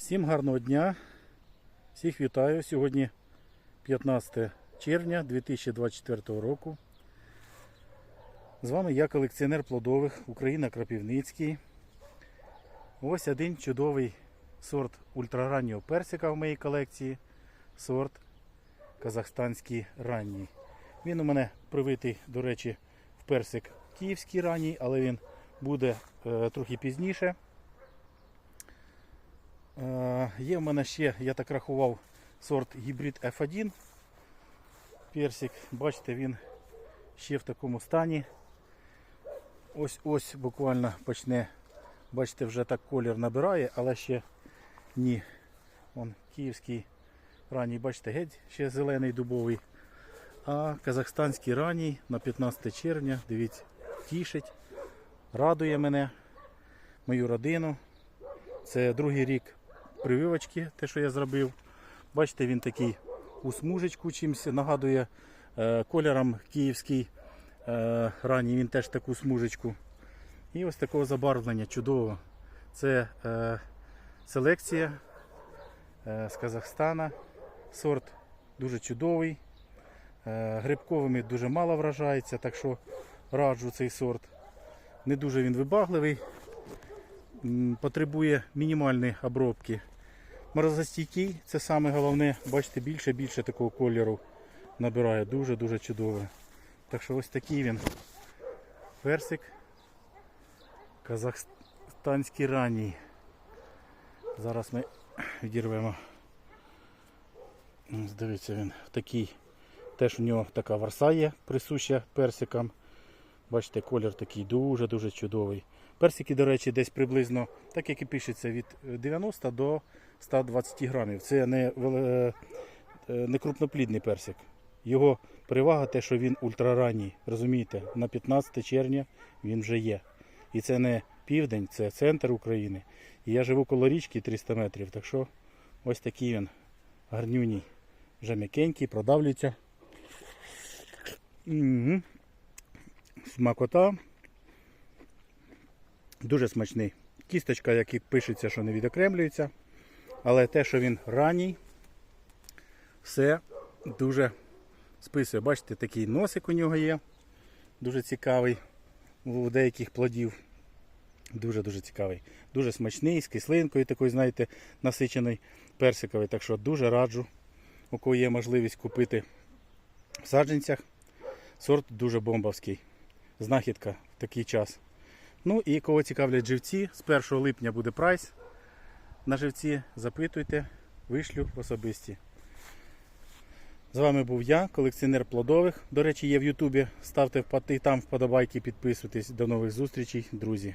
Всім гарного дня. Всіх вітаю. Сьогодні 15 червня 2024 року. З вами я, колекціонер плодових Україна Крапівницький. Ось один чудовий сорт ультрараннього персика в моїй колекції. Сорт казахстанський ранній. Він у мене привитий, до речі, в персик київський ранній, але він буде е, трохи пізніше. Є в мене ще, я так рахував, сорт гібрид F1. Персик, бачите, він ще в такому стані. Ось ось буквально почне, бачите, вже так колір набирає, але ще ні. Вон київський ранній, бачите, геть ще зелений дубовий. А казахстанський ранній на 15 червня, дивіться, тішить, радує мене, мою родину. Це другий рік прививочки, те, що я зробив. Бачите, він такий у смужечку чимось нагадує е, кольором київський е, ранній, він теж таку смужечку. І ось такого забарвлення чудового. Це е, селекція е, з Казахстана. Сорт дуже чудовий. Е, грибковими дуже мало вражається, так що раджу цей сорт. Не дуже він вибагливий, потребує мінімальної обробки. Морозостійкий, це саме головне, бачите, більше більше такого кольору набирає. Дуже-дуже чудово. Так що ось такий він персик казахстанський ранній. Зараз ми відірвемо. Дивіться, він такий. Теж у нього така варса є, присуща персикам. Бачите, колір такий дуже-дуже чудовий. Персики, до речі, десь приблизно, так як і пишеться, від 90 до 120 грамів. Це не, е, не крупноплідний персик. Його перевага те, що він ультраранній. Розумієте, на 15 червня він вже є. І це не південь, це центр України. І я живу коло річки 300 метрів. Так що ось такий він гарнюній. Вже м'якенький, продавлюється. Смакота. Дуже смачний. Кісточка, як пишеться, що не відокремлюється. Але те, що він ранній, все дуже списує. Бачите, такий носик у нього є. Дуже цікавий у деяких плодів. Дуже-дуже цікавий. Дуже смачний, з кислинкою такою, знаєте, насичений персиковий. Так що дуже раджу, у кого є можливість купити в саджанцях. Сорт дуже бомбовський. Знахідка в такий час. Ну і кого цікавлять живці, з 1 липня буде прайс на живці. Запитуйте, вишлю в особисті. З вами був я, колекціонер плодових. До речі, є в Ютубі. Ставте там вподобайки, підписуйтесь. До нових зустрічей, друзі.